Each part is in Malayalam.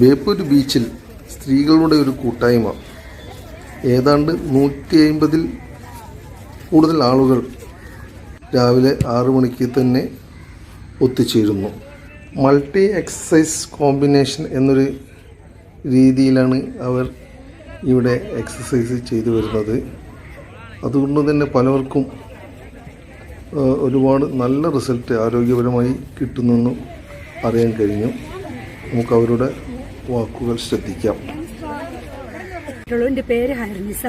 ബേപ്പൂർ ബീച്ചിൽ സ്ത്രീകളുടെ ഒരു കൂട്ടായ്മ. ഏതാണ്ട് നൂറ്റി അൻപതിൽ കൂടുതൽ ആളുകൾ രാവിലെ ആറു മണിക്ക് തന്നെ ഒത്തുചേരുന്നു. മൾട്ടി എക്സസൈസ് കോമ്പിനേഷൻ എന്നൊരു രീതിയിലാണ് അവർ ഇവിടെ എക്സസൈസ് ചെയ്തു വരുന്നത്. അതുകൊണ്ട് തന്നെ പലവർക്കും ഒരുപാട് നല്ല റിസൾട്ട് ആരോഗ്യപരമായി കിട്ടുന്നെന്നും അറിയാൻ കഴിഞ്ഞു. നമുക്ക് അവരുടെ വാക്കുകൾ ശ്രദ്ധിക്കാം. എന്റെ പേര് ഹർനിസ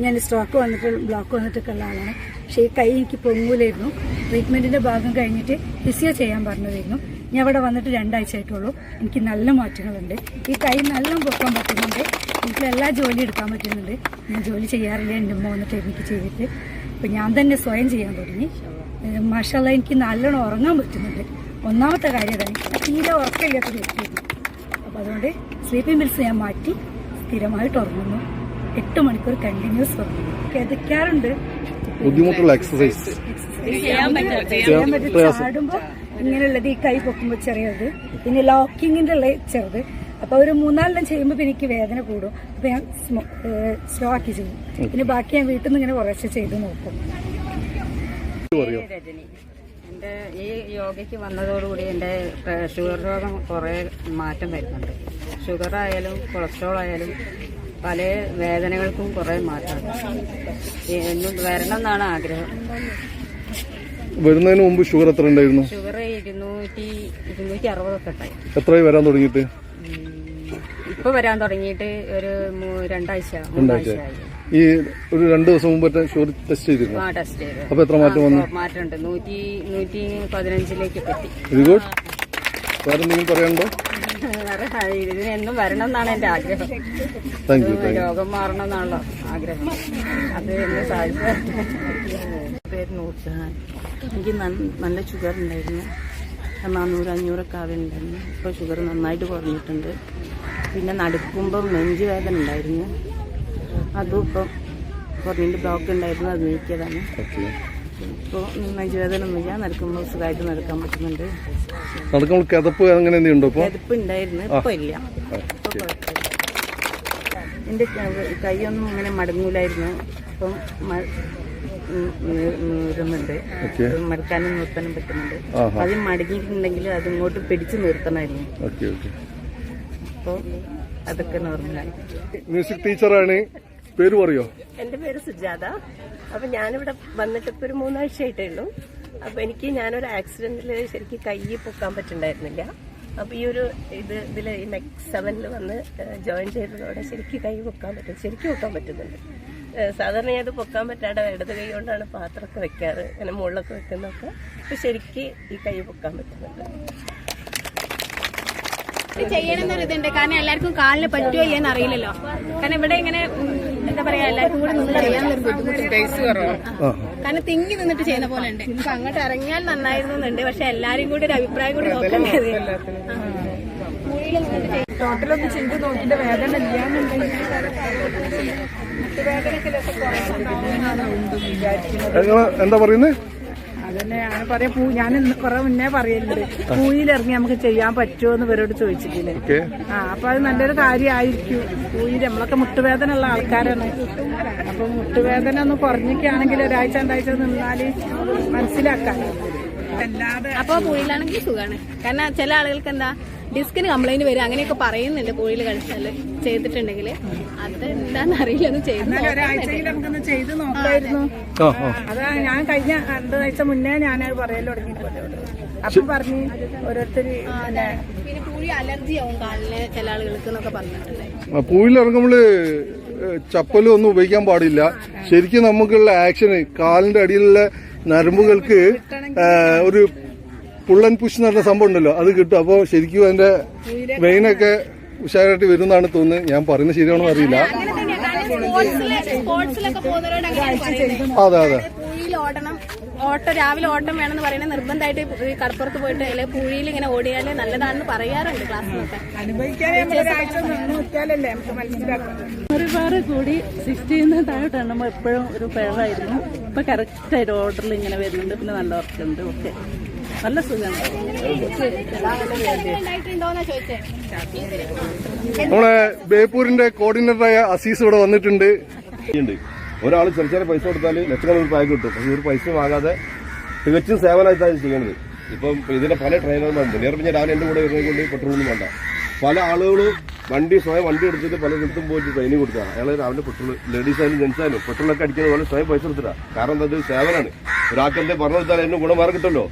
ഞാൻ സ്ട്രോക്ക് വന്നിട്ട് ബ്ലോക്ക് വന്നിട്ടൊക്കെ ഉള്ള ആളാണ്. പക്ഷേ ഈ കൈ എനിക്ക് പൊങ്ങൂലായിരുന്നു. ട്രീറ്റ്മെന്റിന്റെ ഭാഗം കഴിഞ്ഞിട്ട് ഫിസിയോ ചെയ്യാൻ പറഞ്ഞതായിരുന്നു. ഞാൻ ഇവിടെ വന്നിട്ട് രണ്ടാഴ്ച ആയിട്ടുള്ളൂ എനിക്ക് നല്ല മാറ്റങ്ങളുണ്ട്. ഈ കൈ നല്ല പൊക്കാൻ പറ്റുന്നുണ്ട്. എനിക്ക് എല്ലാ ജോലി എടുക്കാൻ പറ്റുന്നുണ്ട്. ഞാൻ ജോലി ചെയ്യാറില്ല. എന്റെ ഉമ്മ വന്നിട്ട് എനിക്ക് ചെയ്തിട്ട്. അപ്പം ഞാൻ തന്നെ സ്വയം ചെയ്യാൻ തുടങ്ങി. മാഷല്ല എനിക്ക് നല്ലോണം ഉറങ്ങാൻ പറ്റുന്നുണ്ട്. ഒന്നാമത്തെ കാര്യം അതാണ്. തീരെ ഉറക്കമില്ലാത്ത വ്യക്തിയായിരുന്നു. അപ്പോൾ അതുകൊണ്ട് സ്ലീപ്പിംഗ് പിൽസ് ഞാൻ മാറ്റി സ്ഥിരമായിട്ട് ഉറങ്ങുന്നു. എട്ട് മണിക്കൂർ കണ്ടിന്യൂസ് ഉറങ്ങുന്നു. കിതയ്ക്കാറുണ്ട് ബുദ്ധിമുട്ടുള്ള എക്സസൈസ് ചെയ്യാൻ പറ്റും ചാടുമ്പോ ഇങ്ങനെയുള്ളത് ഈ കൈ പൊക്കുമ്പോ ചെറിയത്. പിന്നെ ലോക്കിങ്ങിന്റെ ഉള്ള ചെറുത്. അപ്പൊ ഒരു മൂന്നാലെണ്ണം ചെയ്യുമ്പോ പിന്നെ എനിക്ക് വേദന കൂടും. അപ്പൊ ഞാൻ സ്ലോ ആക്കി ചെയ്യും. പിന്നെ ബാക്കി ഞാൻ വീട്ടിൽ നിന്ന് ഇങ്ങനെ കുറച്ച് ചെയ്ത് നോക്കും. എന്റെ ഈ യോഗയ്ക്ക് വന്നതോടുകൂടി എന്റെ ഷുഗർ രോഗം കുറേ മാറ്റം വരുന്നുണ്ട്. ഷുഗർ ആയാലും കൊളസ്ട്രോൾ ആയാലും പല വേദനകൾക്കും കുറേ മാറ്റമുണ്ട്. എന്നും വരണം എന്നാണ് ആഗ്രഹം. വരുന്നതിന് മുമ്പ് ഷുഗർ എത്ര ഉണ്ടായിരുന്നു? ഷുഗർ ഇരുന്നൂറ്റി ഇരുന്നൂറ്റി അറുപതൊക്കെ ഉണ്ടായി എത്രയായി വരാൻ തുടങ്ങിയിട്ട്? ഇപ്പൊ വരാൻ തുടങ്ങിയിട്ട് ഒരു രണ്ടാഴ്ച മൂന്നാഴ്ച ആയി ഈ ഒരു രണ്ട് ദിവസം മുമ്പ് ഷുഗർ ടെസ്റ്റ് ചെയ്തിരുന്നു? ആ ടെസ്റ്റ് ചെയ്ത്. അപ്പൊ എത്ര മാറ്റം വന്നു? മാറ്റം മാറ്റമുണ്ട് നൂറ്റി നൂറ്റി പതിനഞ്ചിലേക്ക് എത്തി വെരി ഗുഡ് വേറെ എന്തെങ്കിലും പറയണ്ടോ ഇതിനെന്നും വരണം എന്നാണ് എന്റെ ആഗ്രഹം. താങ്ക് യു രോഗം മാറണം എന്നാണല്ലോ ആഗ്രഹം. അത് എന്നെ സാധിച്ചു പേര് നൂർജഹാൻ എനിക്ക് നല്ല ഷുഗർ ഉണ്ടായിരുന്നു. നാനൂറ് അഞ്ഞൂറൊക്കെ ആവുന്നുണ്ടായിരുന്നു. ഇപ്പോൾ ഷുഗർ നന്നായിട്ട് കുറഞ്ഞിട്ടുണ്ട്. പിന്നെ നടക്കുമ്പോൾ നെഞ്ച് വേദന ഉണ്ടായിരുന്നു. അതും ഇപ്പം കുറഞ്ഞിട്ട് ബ്ലോക്ക് ഉണ്ടായിരുന്നു അത് നീക്കിയതാണ്. ഇപ്പോൾ നെഞ്ച് വേദന ഒന്നുമില്ല നടക്കുമ്പോൾ സുഖമായിട്ട് നടക്കാൻ പറ്റുന്നുണ്ട്. നടക്കുമ്പോൾ കിതപ്പ് അങ്ങനെ എന്തെങ്കിലും ഉണ്ടോ ഇപ്പോൾ കിതപ്പ് ഉണ്ടായിരുന്നു ഇപ്പോൾ ഇല്ല. ഇപ്പോൾ എന്റെ കൈയൊന്നും അങ്ങനെ മടങ്ങൂലായിരുന്നു. ഇപ്പം മ- ഉം നീ- നീറുന്നുണ്ട് ഓക്കെ മടക്കാനും നിർത്താനും പറ്റുന്നുണ്ട്. അത് മടങ്ങിയിട്ടുണ്ടെങ്കിൽ അത് ഇങ്ങോട്ട് പിടിച്ചു നിർത്തണമായിരുന്നു. അപ്പോൾ അതൊക്കെ നോർമലാണ് മ്യൂസിക് ടീച്ചറാണ് പേര് പറയോ? എന്റെ പേര് സുജാത. അപ്പൊ ഞാനിവിടെ വന്നിട്ട് ഇപ്പൊ ഒരു മൂന്നാഴ്ചയായിട്ടേ ഉള്ളൂ. അപ്പൊ എനിക്ക് ഞാനൊരു ആക്സിഡന്റിൽ ശരിക്കും കൈ പൊക്കാൻ പറ്റുണ്ടായിരുന്നില്ല. അപ്പൊ ഈ ഒരു ഇത് ഇതിൽ ഈ നെക്സ്റ്റ് സെവനിൽ വന്ന് ജോയിൻ ചെയ്തതോടെ ശരിക്കും കൈ പൊക്കാൻ പറ്റും. ശരിക്കും പൊക്കാൻ പറ്റുന്നുണ്ട്. സാധാരണ ഞാൻ അത് പൊക്കാൻ പറ്റാതെ ഇടത് കൈ കൊണ്ടാണ് പാത്രമൊക്കെ വെക്കാറ്. അങ്ങനെ മുകളിലൊക്കെ വെക്കുന്നൊക്കെ അപ്പൊ ശരിക്കും ഈ കൈ പൊക്കാൻ പറ്റുന്നുണ്ട്. ചെയ്യണമെന്നൊരു ഇതുണ്ട് കാരണം എല്ലാവർക്കും കാലിന് പറ്റുമോ ഇല്ലെന്ന് അറിയില്ലല്ലോ. കാരണം ഇവിടെ ഇങ്ങനെ എന്താ പറയാ എല്ലാവർക്കും കൂടി നിന്ന് കാരണം തിങ്ങി നിന്നിട്ട് ചെയ്യുന്ന പോലെ ഉണ്ട്. ഇപ്പൊ അങ്ങോട്ട് ഇറങ്ങിയാൽ നന്നായിരുന്നു എന്നുണ്ട് പക്ഷെ എല്ലാരും കൂടി ഒരു അഭിപ്രായം കൂടി നോക്കേണ്ടത് ടോട്ടലൊന്ന് ചെയ്ത് നോക്കിയിട്ട് വേദന ഇല്ലാന്നുണ്ടെങ്കിൽ എന്താ പറയുന്നത് അതന്നെ ഞാൻ പറയാ പൂ ഞാൻ ഇന്ന് കുറെ മുന്നേ പറയുന്നത് പൂയിലിറങ്ങി നമുക്ക് ചെയ്യാൻ പറ്റുമോ എന്ന് ഇവരോട് ചോദിച്ചിട്ടില്ലേ. ഓക്കെ. ആ അപ്പൊ അത് നല്ലൊരു കാര്യമായിരിക്കും. പൂയിൽ നമ്മളൊക്കെ മുട്ടുവേദന ഉള്ള ആൾക്കാരാണ്. അപ്പൊ മുട്ടുവേദന ഒന്ന് കുറഞ്ഞിക്കാണെങ്കിൽ ഒരാഴ്ച രണ്ടാഴ്ച നിന്നാൽ മനസ്സിലാക്കാം. അപ്പൊ പൂയിലാണെങ്കിൽ സുഖമാണ് കാരണം ചില ആളുകൾക്ക് എന്താ ഡിസ്കിന് കംപ്ലൈന്റ് വരും. അങ്ങനെയൊക്കെ പറയുന്നുണ്ട് പൂഴിൽ കഴിച്ചാൽ ചെയ്തിട്ടുണ്ടെങ്കിൽ അത് എന്താന്ന് അറിയില്ല. ഒന്ന് ചെയ്ത് നമുക്കൊന്ന് ചെയ്ത് നോക്കായിരുന്നു. ആ ആ അതാ ഞാൻ കഴിഞ്ഞ രണ്ടാഴ്ച മുന്നേ ഞാൻ പറയൽ തുടങ്ങിയിട്ടുണ്ട് അപ്പം പറഞ്ഞു ഓരോരുത്തര് പിന്നെ പൂഴി അലർജി ആവും കാലിന് ചില ആളുകൾക്ക് എന്നൊക്കെ പറഞ്ഞിട്ടുണ്ട് പൂവിലിറങ്ങുമ്പോൾ ചപ്പലും ഒന്നും ഉപയോഗിക്കാൻ പാടില്ല. ശരിക്കും നമുക്കുള്ള ആക്ഷന് കാലിന്റെ അടിയിലുള്ള നരമ്പുകൾക്ക് ഒരു പുള്ളൻ പുഷ് എന്ന് പറഞ്ഞ സംഭവം ഉണ്ടല്ലോ അത് കിട്ടും. അപ്പോൾ ശരിക്കും അതിന്റെ വെയിനൊക്കെ ഉഷാറായിട്ട് വരുന്നതാണ് തോന്നുന്നത്. ഞാൻ പറയുന്നത് ശരിയാണോ അറിയില്ല. അതെ അതെ. ഓടണം ഓട്ടം രാവിലെ ഓട്ടം വേണമെന്ന് പറയുന്നത് നിർബന്ധമായിട്ട് കടപ്പുറത്ത് പോയിട്ട് അല്ലെ പുഴയിൽ ഇങ്ങനെ ഓടിയാൽ നല്ലതാണെന്ന് പറയാറുണ്ട് ക്ലാസ്സിലൊക്കെ ഒരുപാട് കൂടി സിക്സ്റ്റീന്ന് താഴോട്ടാണ് നമ്മൾ എപ്പോഴും ഒരു പിഴവായിരുന്നു. ഇപ്പൊ കറക്റ്റ് ആയിട്ട് ഓർഡറിൽ ഇങ്ങനെ വരുന്നുണ്ട്. പിന്നെ നല്ല വർക്കുണ്ട് ഓക്കെ നല്ല സുഖമാണ്. നമ്മളെ ബേപ്പൂരിന്റെ കോർഡിനേറ്ററായ അസീസ് ഇവിടെ വന്നിട്ടുണ്ട്. ഒരാൾ ചെറിയ ചെറിയ പൈസ കൊടുത്താൽ ലക്ഷക്കണക്കിന് പായ കിട്ടും. പക്ഷെ ഒരു പൈസ വാങ്ങാതെ തികച്ചും സേവനമായിട്ടാണ് ചെയ്യണത് ഇപ്പം ഇതിന്റെ പല ട്രെയിനർമാരുണ്ട് നേരം ഞാൻ രാവിലെ എന്റെ കൂടെ വരുന്നത് കൊണ്ട് പെട്രോളൊന്നും വേണ്ട. പല ആളുകളും വണ്ടി സ്വയം വണ്ടി എടുത്തിട്ട് പല സ്ഥലത്തും പോയിട്ട് ട്രെയിനിങ് കൊടുക്കുക അയാൾ രാവിലെ പെട്രോൾ ലേഡീസ് ആയാലും ജെൻസ് ആയാലും പെട്രോളൊക്കെ അടിക്കുന്നത് പോലെ സ്വയം പൈസ എടുത്തിട്ടാണ് കാരണം എന്താ സേവനാണ്. സേവനമാണ് ഒരാൾക്ക് എന്തേ പറഞ്ഞു കൊടുത്താൽ എന്നെ ഗുണമാർ കിട്ടുമല്ലോ.